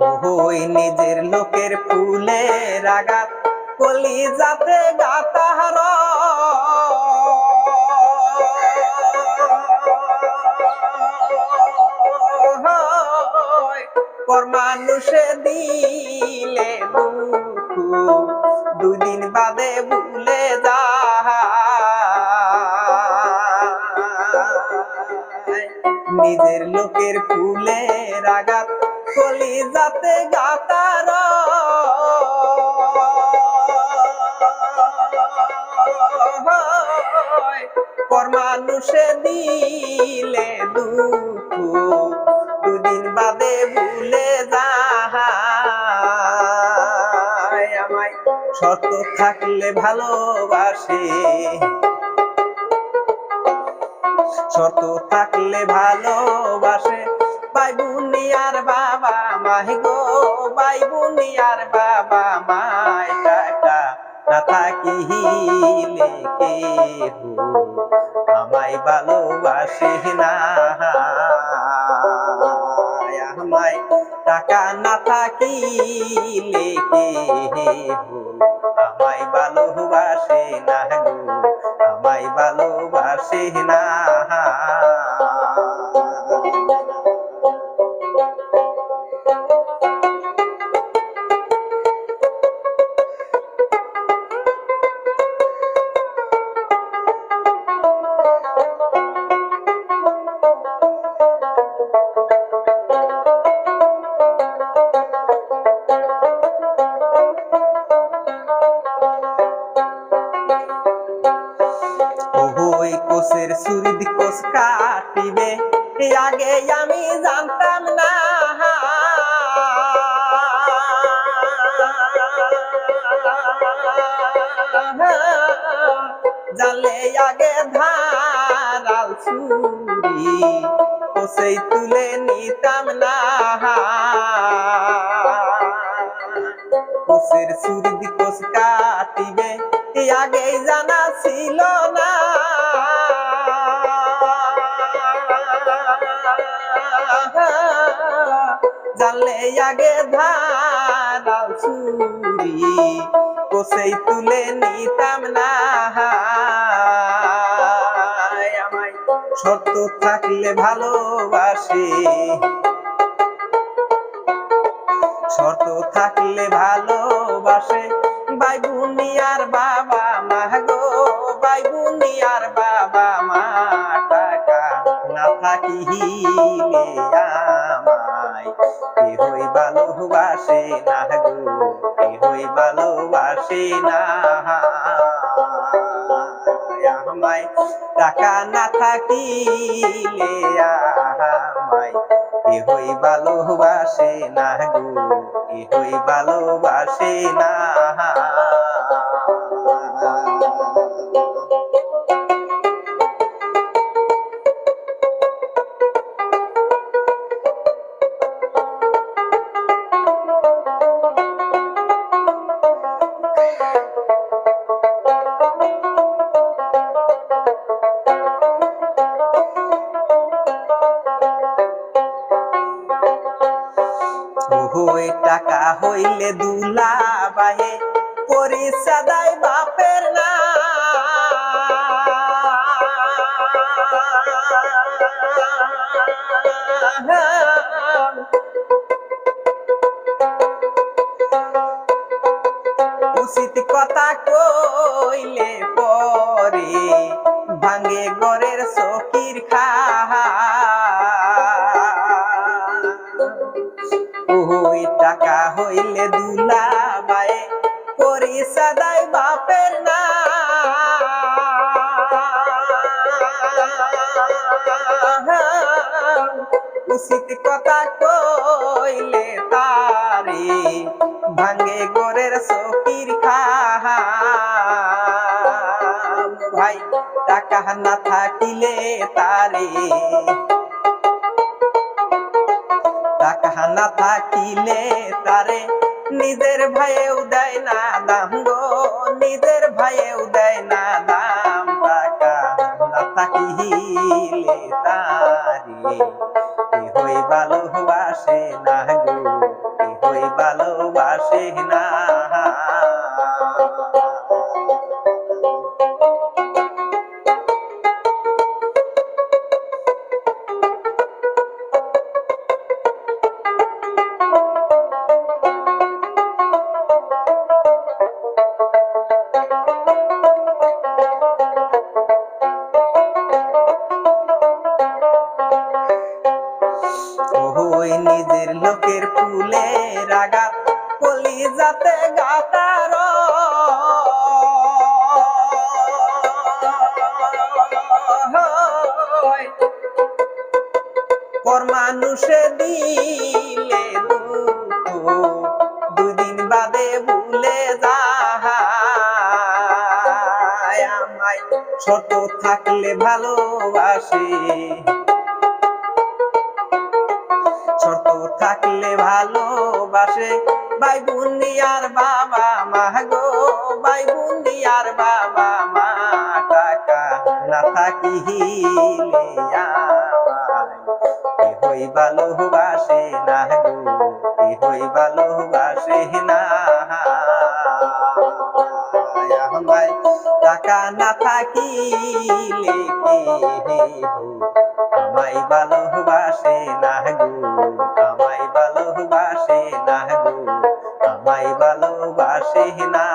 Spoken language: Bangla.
ওই নিজের লোকের ফুলে রাগাত কলি যাতে গাতাহার মানুষে দিলে দুঃখ দুই বাদে ভুলে যা নিজের লোকের ফুলে রাগাত কলি যাতে গাতার। পর দিলে দুঃখ, দুদিন বাদে ভুলে যায়। আমায় শত থাকলে ভালোবাসে শত থাকলে ভালোবাসে, ভাই বুনিয়ার বাবা মাই গো ভাই বুনিয়ার বাবা মাই টাকা না থাকিলে কে আমায় ভালোবাসে না আমায় টাকা না থাকিলে কে আমায় ভালোবাসে না গো, আমায় ভালোবাসে না কোষের সুরিদ কোষ কাটিবে আগে আমি জানতাম না। জানলে আগে ধারাল সুরি কোষেই তুলে নিতাম না। কোষের সুরিদ কোষ কাটিবে, এ আগেই জানা ছিল না। জানলে আগে ধারাল সুরি কোসেই তুলে নিতাম না। শর্ত থাকলে ভালোবাসে শর্ত থাকলে ভালোবাসে। ভাই বুনিয়ার বাবা মা গো ভাই বুনিয়ার বাবা মা, টাকা না থাকিলে আমায় কেহই ভালোবাসে না গো, কেহই ভালোবাসে না আমায় টাকা না থাকিলে আমায় কেহই ভালোবাসে না গো। কেহই ভালোবাসে না। ওই টাকা হইলে দুলা বাহে পরিচা দেয় বাপের না। উচিত কথা কইলে পরে ভাঙে গড়ের সকির খা টাকা হইলে দুলা বায়ে করি সদাই বাপের না। উচিত কথা কইলে তারে ভাঙ্গে গোরের সকির খা ভাই, টাকা না থাকিলে তারে টাকা থাকিলে তারে নিজের ভাইয়েও উদয় না দাম গো, নিজের ভাইয়েও উদয় না দাম টাকা। থাকিলে তারে কেহই ভালোবাসে না ওই নিজের লোকের ফুলে রাগা কলি যাতে গাতার মানুষে দিলে দুদিন বাদে ভুলে যায়। আমায় ছোট থাকলে ভালোবাসে। থাকলে ভালোবাসে। ভাই বুনিয়ার বাবা মা গো ভাই বুনিয়ার বাবা মা, টাকা না থাকিলে হই ভালোবাসে না গো হই ভালোবাসে না। টাকা না থাকিলে আমাই ভালোবাসে না গো আমাই ভালোবাসে না গো আমাই ভালোবাসে না